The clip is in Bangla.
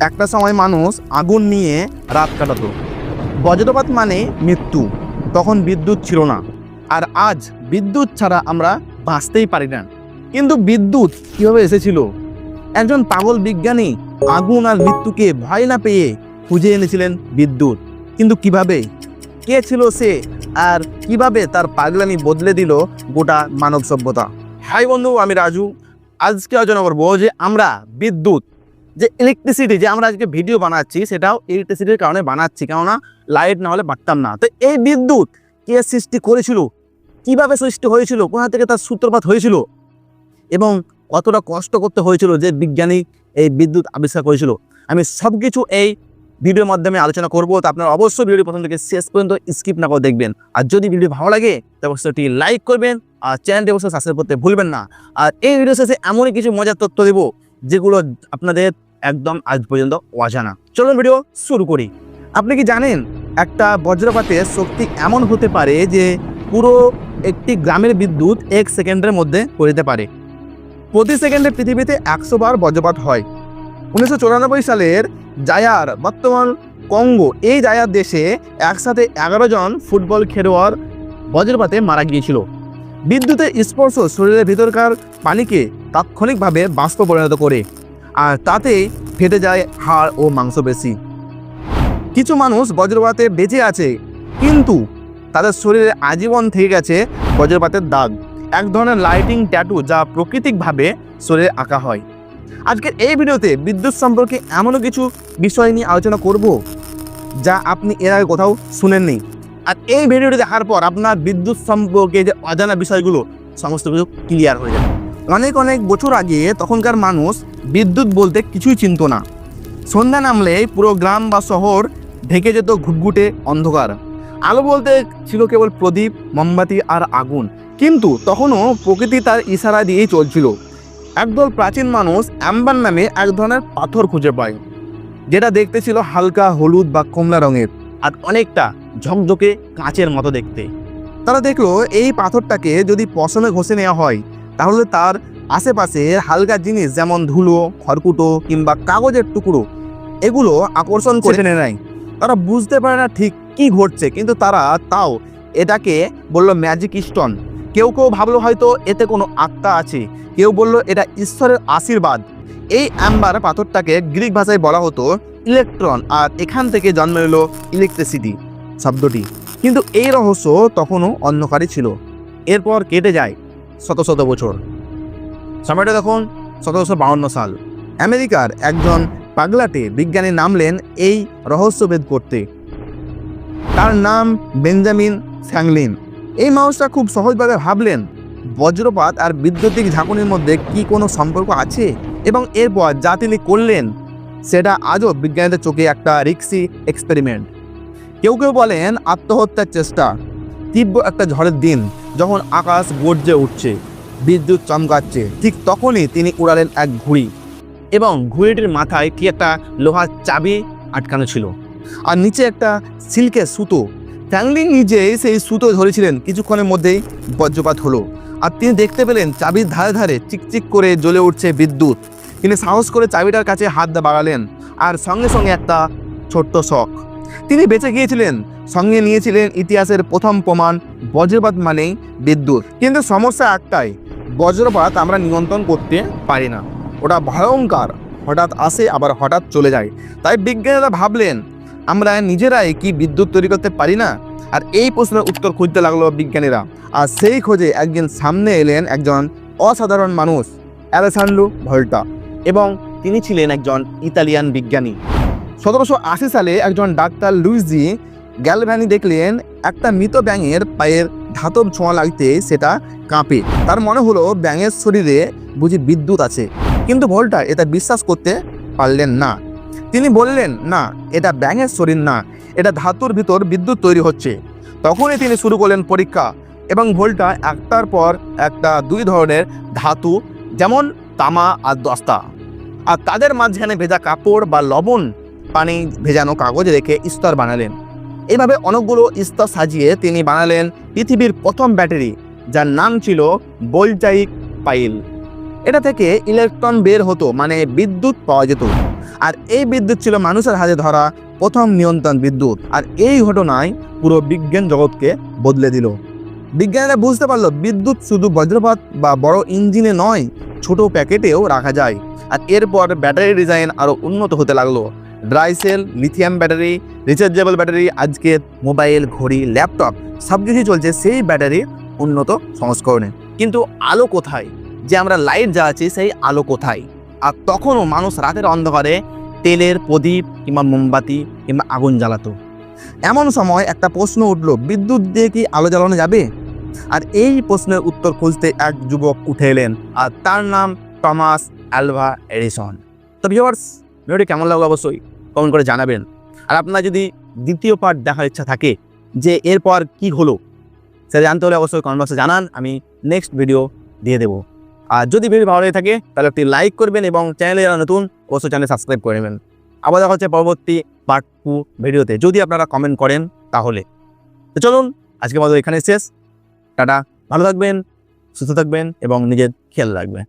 একটা সময় মানুষ আগুন নিয়ে রাত কাটাতো। বজ্রপাত মানে মৃত্যু, তখন বিদ্যুৎ ছিল না। আর আজ বিদ্যুৎ ছাড়া আমরা বাঁচতেই পারি না। কিন্তু বিদ্যুৎ কীভাবে এসেছিল? একজন পাগল বিজ্ঞানী আগুন আর মৃত্যুকে ভয় না পেয়ে খুঁজে এনেছিলেন বিদ্যুৎ। কিন্তু কীভাবে? কে ছিল সে? আর কীভাবে তার পাগলামি বদলে দিল গোটা মানব সভ্যতা? হাই বন্ধু, আমি রাজু। আজকে আলোচনা করব যে আমরা বিদ্যুৎ যে ইলেকট্রিসিটি যে আমরা আজকে ভিডিও বানাচ্ছি, সেটাও ইলেকট্রিসিটির কারণে বানাচ্ছি। কেননা লাইট না হলে পারতাম না। তো এই বিদ্যুৎ কে সৃষ্টি করেছিল? কীভাবে সৃষ্টি হয়েছিল? কোথা থেকে তার সূত্রপাত হয়েছিল? এবং কতটা কষ্ট করতে হয়েছিল যে বিজ্ঞানী এই বিদ্যুৎ আবিষ্কার করেছিল? আমি সব কিছু এই ভিডিওর মাধ্যমে আলোচনা করব। তো আপনারা অবশ্যই ভিডিও প্রথম থেকে শেষ পর্যন্ত স্কিপ না করে দেখবেন। আর যদি ভিডিও ভালো লাগে তবে অবশ্যই লাইক করবেন। আর চ্যানেলটি অবশ্যই সাবস্ক্রাইব করতে ভুলবেন না। আর এই ভিডিও শেষে এমনই কিছু মজার তথ্য দেবো। যেগুলো আপনাদের একদম আজ পর্যন্ত অজানা। চলুন ভিডিও শুরু করি। আপনি কি জানেন, একটা বজ্রপাতের শক্তি এমন হতে পারে যে পুরো একটি গ্রামের বিদ্যুৎ এক সেকেন্ডের মধ্যে করে দিতে পারে? প্রতি সেকেন্ডে পৃথিবীতে একশো বার বজ্রপাত হয়। উনিশশো সালের জায়ার, বর্তমান কঙ্গো, এই জায়ার দেশে একসাথে এগারো জন ফুটবল খেলোয়াড় বজ্রপাতে মারা গিয়েছিল। বিদ্যুতের স্পর্শ শরীরের ভিতরকার পানিকে তাৎক্ষণিকভাবে বাষ্প পরিণত করে, আর তাতে ফেটে যায় হাড় ও মাংসপেশি। কিছু মানুষ বজ্রপাতে বেঁচে আছে, কিন্তু তাদের শরীরে আজীবন থেকে গেছে বজ্রপাতের দাগ। এক ধরনের লাইটিং ট্যাটু যা প্রাকৃতিকভাবে শরীরে আঁকা হয়। আজকের এই ভিডিওতে বিদ্যুৎ সম্পর্কে এমনও কিছু বিষয় নিয়ে আলোচনা করব, যা আপনি এর আগে কোথাও শুনেননি। আর এই ভিডিওটি দেখার পর আপনার বিদ্যুৎ সম্পর্কে যে অজানা বিষয়গুলো, সমস্ত কিছু ক্লিয়ার হয়ে যাবে। অনেক অনেক বছর আগে তখনকার মানুষ বিদ্যুৎ বলতে কিছুই চিনত না। সন্ধ্যা নামলে পুরো গ্রাম বা শহর ঢেকে যেত ঘুটঘুটে অন্ধকার। আলো বলতে ছিল কেবল প্রদীপ, মোমবাতি আর আগুন। কিন্তু তখনও প্রকৃতি তার ইশারা দিয়েই চলছিল। একদল প্রাচীন মানুষ অ্যাম্বার নামে এক ধরনের পাথর খুঁজে পায়, যেটা দেখতে ছিল হালকা হলুদ বা কমলা রঙের আর অনেকটা ঝকঝকে কাঁচের মতো দেখতে। তারা দেখল এই পাথরটাকে যদি পশমে ঘষে নেওয়া হয় তাহলে তার আশেপাশে হালকা জিনিস যেমন ধুলো খড়কুটো কিংবা কাগজের টুকরো এগুলো আকর্ষণ করে টেনে নেয়। তারা বুঝতে পারে না ঠিক কি ঘটছে কিন্তু তারা তাও এটাকে বলল ম্যাজিক স্টোন কেউ কেউ ভাবলো হয়তো এতে কোনো আত্মা আছে। কেউ বলল এটা ঈশ্বরের আশীর্বাদ। এই অ্যাম্বার পাথরটাকে গ্রিক ভাষায় বলা হতো ইলেকট্রন আর এখান থেকে জন্ম এলো ইলেকট্রিসিটি শব্দটি। কিন্তু এই রহস্য তখনও অন্ধকারই ছিল। এরপর কেটে যায়। শত শত বছর। সময়টা দেখুন, সতেরোশো বাউন্ন সাল। আমেরিকার একজন পাগলাটে বিজ্ঞানী নামলেন এই রহস্যভেদ করতে। তার নাম বেঞ্জামিন ফ্যাংলিন এই মানুষটা খুব সহজভাবে ভাবলেন, বজ্রপাত আর বৈদ্যুতিক ঝাঁকুনির মধ্যে কি কোনো সম্পর্ক আছে? এবং এরপর যা তিনি করলেন, সেটা আজও বিজ্ঞানীদের চোখে একটা রিক্সি এক্সপেরিমেন্ট। কেউ কেউ বলেন আত্মহত্যার চেষ্টা। তীব্র একটা ঝড়ের দিন যখন আকাশ গর্জে উঠছে, বিদ্যুৎ চমকাচ্ছে, ঠিক তখনই তিনি উড়ালেন এক ঘুড়ি এবং ঘুড়িটির মাথায় কি একটা লোহার চাবি আটকানো ছিল। আর নিচে একটা সিল্কের সুতো। ফ্যাংলিং নিজেই সেই সুতো ধরেছিলেন, কিছুক্ষণের মধ্যেই বজ্রপাত হলো। আর তিনি দেখতে পেলেন চাবির ধারে ধারে চিকচিক করে জ্বলে উঠছে বিদ্যুৎ। তিনি সাহস করে চাবিটার কাছে হাত বাড়ালেন, আর সঙ্গে সঙ্গে একটা ছোট্ট শখ। তিনি বেঁচে গিয়েছিলেন। সঙ্গে নিয়েছিলেন ইতিহাসের প্রথম প্রমাণ, বজ্রপাত মানেই বিদ্যুৎ। কিন্তু সমস্যা একটাই, বজ্রপাত আমরা নিয়ন্ত্রণ করতে পারি না। ওটা ভয়ঙ্কর, হঠাৎ আসে, আবার হঠাৎ চলে যায়। তাই বিজ্ঞানীরা ভাবলেন, আমরা নিজেরাই কি বিদ্যুৎ তৈরি করতে পারি না? আর এই প্রশ্নের উত্তর খুঁজতে লাগল বিজ্ঞানীরা। আর সেই খোঁজে একদিন সামনে এলেন একজন অসাধারণ মানুষ অ্যালেসান্ড্রো ভল্টা। এবং তিনি ছিলেন একজন ইতালিয়ান বিজ্ঞানী। সতেরোশো আশি সালে একজন ডাক্তার লুইজি গ্যালভ্যানি দেখলেন, একটা মৃত ব্যাঙের পায়ের ধাতব ছোঁয়া লাগতে সেটা কাঁপে। তার মনে হলো ব্যাঙের শরীরে বুঝি বিদ্যুৎ আছে। কিন্তু ভল্টা, এটা বিশ্বাস করতে পারলেন না। তিনি বললেন, না, এটা ব্যাঙের শরীর না, এটা ধাতুর ভিতর বিদ্যুৎ তৈরি হচ্ছে। তখনই তিনি শুরু করলেন পরীক্ষা এবং ভোল্টা একটার পর একটা দুই ধরনের ধাতু, যেমন তামা আর দস্তা। আর তাদের মাঝখানে ভেজা কাপড় বা লবণ পানি ভেজানো কাগজ রেখে স্তর বানালেন। এইভাবে অনেকগুলো স্তর সাজিয়ে তিনি বানালেন পৃথিবীর প্রথম ব্যাটারি, যার নাম ছিল বোলচাইক পাইল। এটা থেকে ইলেকট্রন বের হতো মানে বিদ্যুৎ পাওয়া যেত। আর এই বিদ্যুৎ ছিল মানুষের হাতে ধরা প্রথম নিয়ন্ত্রণ বিদ্যুৎ। আর এই ঘটনায় পুরো বিজ্ঞান জগৎকে বদলে দিল। বিজ্ঞানীরা বুঝতে পারল, বিদ্যুৎ শুধু বজ্রপাত বা বড় ইঞ্জিনে নয়, ছোট প্যাকেটেও রাখা যায়। আর এরপর ব্যাটারি ডিজাইন আরও উন্নত হতে লাগল। Dry cell, lithium battery, rechargeable battery, আজকের মোবাইল, ঘড়ি, ল্যাপটপ সব কিছুই চলছে সেই ব্যাটারির উন্নত সংস্করণে। কিন্তু আলো কোথায়? যে আমরা লাইট জ্বালাচ্ছি সেই আলো কোথায়? আর তখনও মানুষ রাতের অন্ধকারে তেলের প্রদীপ কিংবা মোমবাতি কিংবা আগুন জ্বালাতো। এমন সময় একটা প্রশ্ন উঠল, বিদ্যুৎ দিয়ে কি আলো জ্বালানো যাবে? আর এই প্রশ্নের উত্তর খুঁজতে এক যুবক উঠে এলেন, আর তার নাম টমাস অ্যালভা এডিসন। তো ভিউয়ার্স ভিডিওটি কেমন লাগল অবশ্যই কমেন্ট করে জানাবেন। আর আপনার যদি দ্বিতীয় পার্ট দেখার ইচ্ছা থাকে যে এরপর কি হলো, সেটা জানতে হলে অবশ্যই কমেন্ট বক্সে জানান, আমি নেক্সট ভিডিও দিয়ে দেবো। আর যদি ভিডিও ভালো লেগে থাকে, তাহলে একটি লাইক করবেন এবং চ্যানেলে নতুন, অবশ্যই চ্যানেল সাবস্ক্রাইব করে নেবেন। আবার দেখা হচ্ছে পরবর্তী পার্ট টু ভিডিওতে যদি আপনারা কমেন্ট করেন, তাহলে। তো চলুন আজকে মতো এখানে শেষ। টাটা। ভালো থাকবেন, সুস্থ থাকবেন এবং নিজের খেয়াল রাখবেন।